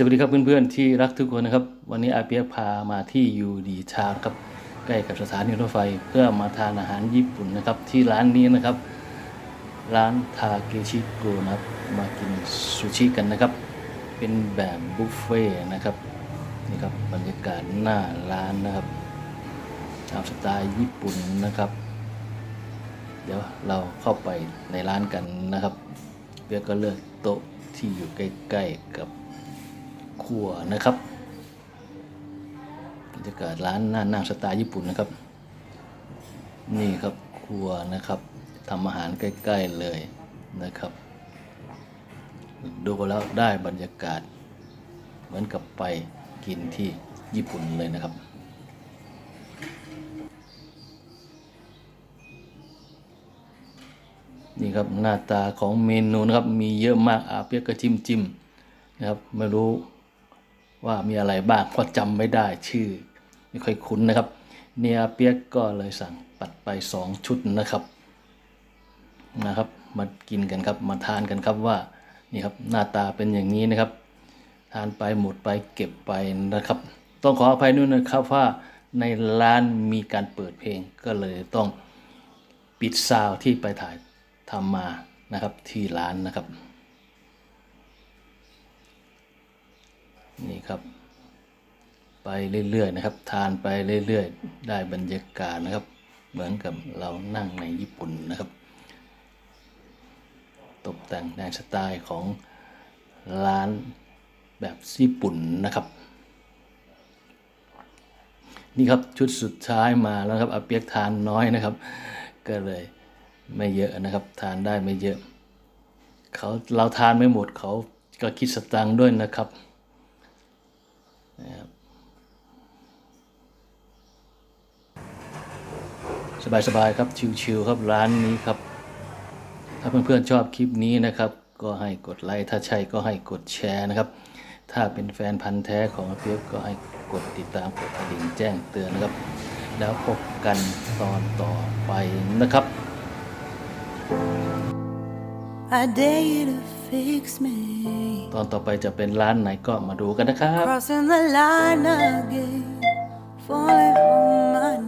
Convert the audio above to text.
สวัสดีครับเพื่อนๆที่รักทุกคนนะครับ วันนี้อาเปียพามาที่ยูดีทาครับใกล้กับสถานีรถไฟเพื่อมาทานอาหารญี่ปุ่นนะครับ ที่ร้านนี้นะครับ ร้านทาเกชิโกนะครับมากินซูชิกันนะครับ เป็นแบบบุฟเฟ่ต์นะครับนี่ครับบรรยากาศหน้าร้านนะครับตามสไตล์ญี่ปุ่นนะครับ เดี๋ยวเราเข้าไปในร้านกันนะครับเบียก็เลือกโต๊ะที่อยู่ใกล้ ๆ กับ ครัวนะครับบรรยากาศร้านน่านั่งสไตล์ญี่ปุ่นนะครับ นี่ครับครัวนะครับทำอาหารใกล้ ๆเลยนะครับ ดูแล้วได้บรรยากาศ เหมือนกับไปกินที่ญี่ปุ่นเลยนะครับนี่ครับหน้าตาของเมนูนะครับมีเยอะมากอาเปียกก็จิ้มจิ้มนะครับไม่รู้ ว่ามีอะไรบ้างเพราะจำไม่ได้ชื่อ ไม่ค่อยคุ้นนะครับ เนียเปียกก็เลยสั่งปัดไปสองชุดนะครับนะครับมากินกันครับมาทานกันครับว่านี่ครับหน้าตาเป็นอย่างนี้นะครับ ทานไปหมดไปเก็บไปนะครับ ต้องขออภัยด้วยนะครับว่าในร้านมีการเปิดเพลงก็เลยต้องปิดซาวที่ไปถ่ายทำมานะครับที่ร้านนะครับ นี่ครับ ไปเรื่อยๆนะครับ ทานไปเรื่อยๆ ได้บรรยากาศนะครับ เหมือนกับเรานั่งในญี่ปุ่นนะครับ ตกแต่งในสไตล์ของร้านแบบญี่ปุ่นนะครับ นี่ครับชุดสุดท้ายมาแล้วครับอาเปียกทานน้อยนะครับ ก็เลยไม่เยอะนะครับ ทานได้ไม่เยอะเขาเราทานไม่หมดเขาก็คิดสตังค์ด้วยนะครับนะครับ สบายๆครับชิวๆครับร้านนี้ครับ ถ้าเพื่อนๆชอบคลิปนี้นะครับ ก็ให้กดไลค์ถ้าใช่ก็ให้กดแชร์นะครับ ถ้าเป็นแฟนพันธ์แท้ของอาเปียกก็ให้กดติดตามกดกระดิ่งแจ้งเตือนนะครับ แล้วพบกันตอนต่อไปนะครับ I dare you to fix me. ตอนต่อไปจะเป็นร้านไหนก็มาดูกันนะครับ Crossing the line again, falling on my knees.